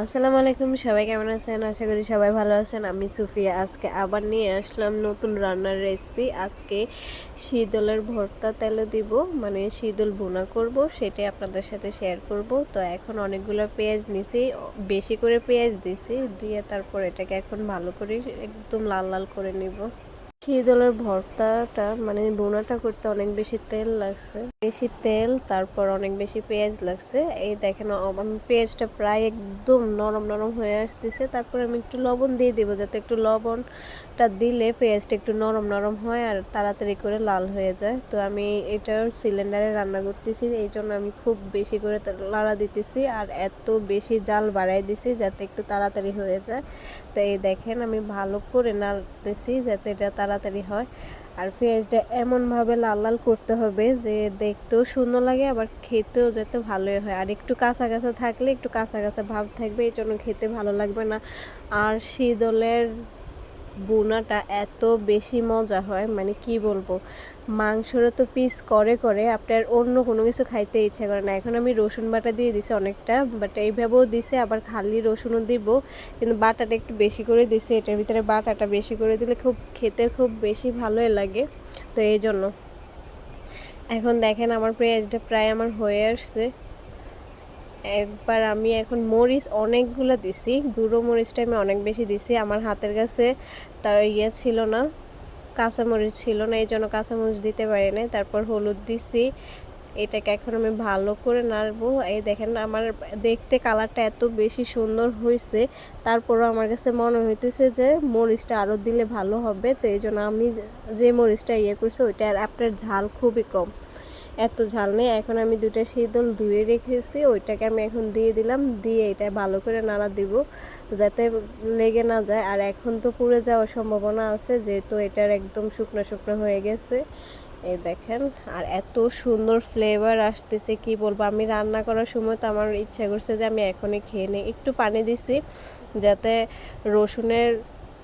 আসসালামু আলাইকুম, সবাই কেমন আছেন? আশা করি সবাই ভালো আছেন। আমি সুফিয়া। আজকে আবার নিয়ে আসলাম নতুন রান্নার রেসিপি আজকে শীতলের ভর্তা তেলে দিব। মানে শীতল ভুনা করব, সেটাই আপনাদের সাথে শেয়ার করব। তো এখন অনেকগুলো পেঁয়াজ নিছি। বেশি করে পেঁয়াজ দিছি। দিয়ে তারপর এটাকে এখন ভালো করে একদম লাল লাল করে নিব। শীতলের ভর্তাটা মানে বোনাটা করতে অনেক বেশি তেল লাগছে। বেশি তেল, তারপর অনেক বেশি পেঁয়াজ লাগছে। এই দেখেন আমি, পেঁয়াজটা প্রায় একদম নরম নরম হয়ে আসতেছে। তারপর আমি একটু লবণ দিয়ে দেবো, যাতে একটু লবণটা দিলে পেঁয়াজটা একটু নরম নরম হয় আর তাড়াতাড়ি করে লাল হয়ে যায়। তো আমি এটা সিলিন্ডারে রান্না করতেছি, এই জন্য আমি খুব বেশি করে লাড়া দিতেছি আর এত বেশি জাল বাড়াই দিছি যাতে একটু তাড়াতাড়ি হয়ে যায়। তো এই দেখেন, আমি ভালো করে নাড়তেছি যাতে এটা তাড়াতাড়ি হয়। আর পেঁয়াজটা এমনভাবে লাল লাল করতে হবে যে দেখতেও সুন্দর লাগে, আবার খেতেও যাতে ভালোই হয়। আর একটু কাঁচা কাঁচা থাকলে একটু কাঁচা কাঁচা ভাব থাকবে, এই জন্য খেতে ভালো লাগবে না। আর শীতলের বোনাটা এত বেশি মজা হয় মানে কি বলব? মাংসরও তো পিস করে করে আপনার অন্য কোনো কিছু খাইতে ইচ্ছা করে না। এখন আমি রসুন বাটা দিয়ে দিছি অনেকটা বাট এইভাবেও দিছে, আবার খালি রসুনও দিব, কিন্তু বাটাটা একটু বেশি করে দিছে। এটার ভিতরে বাটাটা বেশি করে দিলে খুব, খেতে খুব বেশি ভালোই লাগে, তো এই জন্য এখন দেখেন আমার পেঁয়াজটা প্রায় আমার হয়ে আসছে। একবার আমি এখন মরিচ অনেকগুলো দিছি। গুঁড়ো মরিচটা আমি অনেক বেশি দিছি। আমার হাতের কাছে তার ইয়ে ছিল না কাঁচামরিচ ছিল না, এই জন্য কাঁচামরিচ দিতে পারি নাই। তারপর হলুদ দিছি। এটাকে এখন আমি ভালো করে নাড়বো। এই দেখেন, আমার দেখতে কালারটা এত বেশি সুন্দর হয়েছে তারপরও আমার কাছে মনে হইতেছে যে মরিচটা আরও দিলে ভালো হবে। তো এই জন্য আমি যে মরিচটা ইয়ে করছি ওইটা আপনার ঝাল খুবই কম। এত ঝাল নেই। এখন আমি দুটা শীতল ধুয়ে রেখেছি, ওইটাকে আমি এখন দিয়ে দিলাম, দিয়ে এটা ভালো করে নাড়া দিব যাতে লেগে না যায়। আর এখন তো পুড়ে যাওয়ার সম্ভাবনা আছে, যেহেতু এটার একদম শুকনো শুকনো হয়ে গেছে। এই দেখেন, আর এত সুন্দর ফ্লেভার আসতেছে, কি বলব? আমি রান্না করার সময় তো আমার ইচ্ছা করছে যে আমি এখনই খেয়ে নিই। একটু পানি দিছি, যাতে রসুনের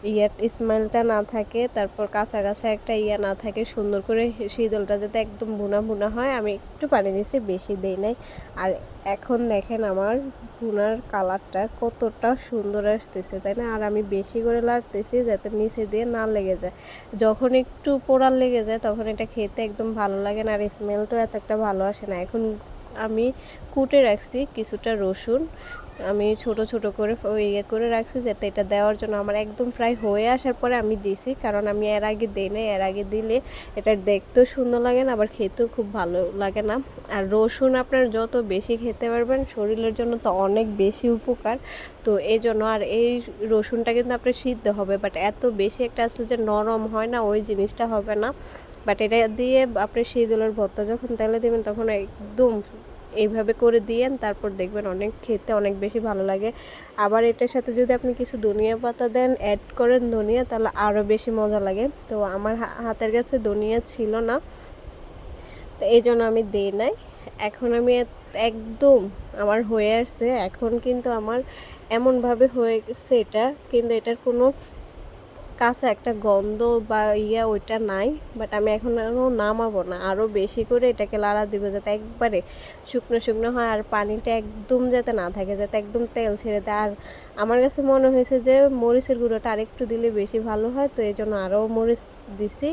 ইয়ার স্মেলটা না থাকে, তারপর কাঁচা কাঁচা একটা ইয়া না থাকে, সুন্দর করে শীতলটা যাতে একদম ভুনা ভুনা হয়, আমি একটু পানি দিয়েছি বেশি দেই নাই। আর এখন দেখেন আমার ভুনার কালারটা কতটা সুন্দর আসতেছে, তাই না? আর আমি বেশি করে লাড়তেছি যাতে নিচে দিয়ে না লেগে যায়। যখন একটু পোড়ার লেগে যায়, তখন এটা খেতে একদম ভালো লাগে না, আর স্মেলটাও এত একটা ভালো আসে না। এখন আমি কুটে রাখছি কিছুটা রসুন আমি ছোট ছোট করে ইয়ে করে রাখছি যাতে এটা দেওয়ার জন্য আমার একদম প্রায় হয়ে আসার পরে আমি দিছি। কারণ আমি এর আগে দিই না এর আগে দিলে এটা দেখতেও সুন্দর লাগে না, আবার খেতেও খুব ভালো লাগে না। আর রসুন আপনার যত বেশি খেতে পারবেন, শরীরের জন্য তো অনেক বেশি উপকার। তো এই জন্য আর এই রসুনটা কিন্তু আপনার সিদ্ধ হবে বাট এত বেশি একটা আছে যে নরম হয় না, ওই জিনিসটা হবে না। বাট এটা দিয়ে আপনি শীতলের ভর্তা যখন তেলে দেবেন, তখন একদম এইভাবে করে দিয়েন, তারপর দেখবেন অনেক খেতে অনেক বেশি ভালো লাগে। আবার এটার সাথে যদি আপনি কিছু ধনিয়া পাতা দেন অ্যাড করেন ধনিয়া, তাহলে আরও বেশি মজা লাগে। তো আমার হাতের কাছে ধনিয়া ছিল না, তো এই জন্য আমি দিই নাই। এখন আমি একদম আমার হয়ে আসছে। এখন কিন্তু আমার এমনভাবে হয়েছে এটা, কিন্তু এটার কোনো কাঁচা একটা গন্ধ বা ইয়া ওইটা নাই বাট আমি এখন আরও নামাবো না। আরও বেশি করে এটাকে লাড়া দিব যাতে একবারে শুকনো শুকনো হয় আর পানিটা একদম যাতে না থাকে, যাতে একদম তেল ছেড়ে দেয়। আর আমার কাছে মনে হয়েছে যে মরিচের গুঁড়োটা আরেকটু দিলে বেশি ভালো হয়, তো এই জন্য আরও মরিচ দিছি।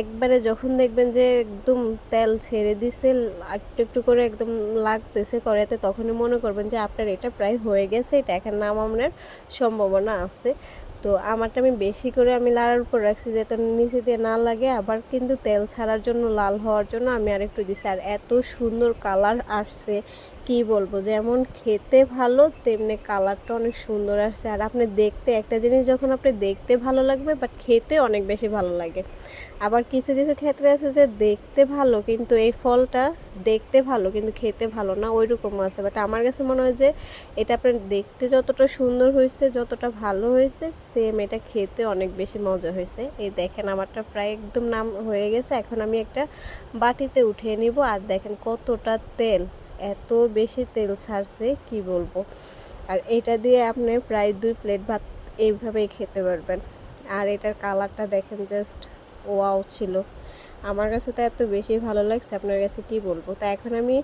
একবারে যখন দেখবেন যে একদম তেল ছেড়ে দিছে, একটু একটু করে একদম লাগতেছে করাতে তখনই মনে করবেন যে আপনার এটা প্রায় হয়ে গেছে, এটা এখন নামানোর সম্ভাবনা আছে। তো আমারটা আমি বেশি করে আমি লাড়ার উপর রাখছি, যাতে নিচে দিয়ে না লাগে। আবার কিন্তু তেল ছাড়ার জন্য, লাল হওয়ার জন্য আমি আরেকটু দিছি। আর এত সুন্দর কালার আসছে। কি বলব, যেমন খেতে ভালো, তেমনি কালারটা অনেক সুন্দর আসছে। আর আপনি দেখতে, একটা জিনিস যখন আপনি দেখতে ভালো লাগবে বাট খেতে অনেক বেশি ভালো লাগে। আবার কিছু কিছু ক্ষেত্রে আছে যে দেখতে ভালো, কিন্তু এই ফলটা দেখতে ভালো, কিন্তু খেতে ভালো না ওই রকম আছে। বাট আমার কাছে মনে হয় যে, এটা আপনার দেখতে যতটা সুন্দর হয়েছে, যতটা ভালো হয়েছে সেম এটা খেতে অনেক বেশি মজা হয়েছে। এই দেখেন, আমারটা প্রায় একদম নাম হয়ে গেছে। এখন আমি একটা বাটিতে উঠিয়ে নিব। আর দেখেন কতটা তেল। এত বেশি তেল ছাড়ছে, কি বলব? আর এটা দিয়ে আপনি প্রায় দুই প্লেট ভাত এইভাবেই খেতে পারবেন। আর এটার কালারটা দেখেন জাস্ট ওয়াও ছিল। আমার কাছে তো এত বেশি ভালো লাগছে, আপনার কাছে কি বলব? তো এখন আমি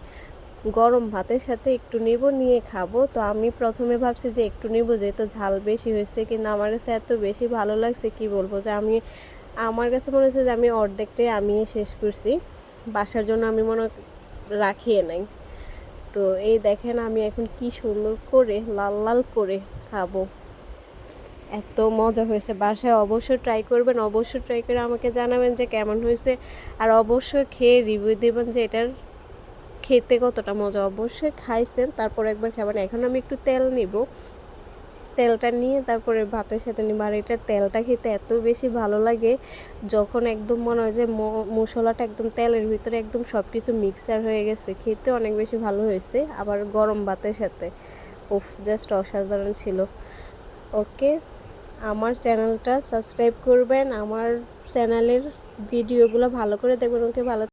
গরম ভাতের সাথে একটু নিব, নিয়ে খাব। তো আমি প্রথমে ভাবছি যে একটু নিব, যেহেতু ঝাল বেশি হয়েছে, কিন্তু আমার কাছে এত বেশি ভালো লাগছে, কি বলব? যে আমি, আমার কাছে মনে হচ্ছে যে আমি অর্ধেকটাই আমি শেষ করছি। বাসার জন্য আমি মনে রাখিয়ে নাই। তো এই দেখেন আমি এখন কি সুন্দর করে লাল লাল করে খাব। এত মজা হয়েছে, বাসায় অবশ্যই ট্রাই করবেন, অবশ্যই ট্রাই করে আমাকে জানাবেন যে কেমন হয়েছে। আর অবশ্যই খেয়ে রিভিউ দেবেন যে এটার খেতে কতটা মজা। অবশ্যই খাইছেন, তারপর একবার খাবেন। এখন আমি একটু তেল নিব। তেলটা নিয়ে তারপরে ভাতের সাথে নিব। আর এটার তেলটা খেতে এত বেশি ভালো লাগে, যখন একদম মনে হয় যে মশলাটা একদম তেলের ভিতরে একদম সব কিছু মিক্সার হয়ে গেছে, খেতে অনেক বেশি ভালো হয়েছে। আবার গরম ভাতের সাথে। উফ জাস্ট অসাধারণ ছিল। ওকে, আমার চ্যানেলটা সাবস্ক্রাইব করবেন। আমার চ্যানেলের ভিডিওগুলো ভালো করে দেখবেন। ওকে, ভালো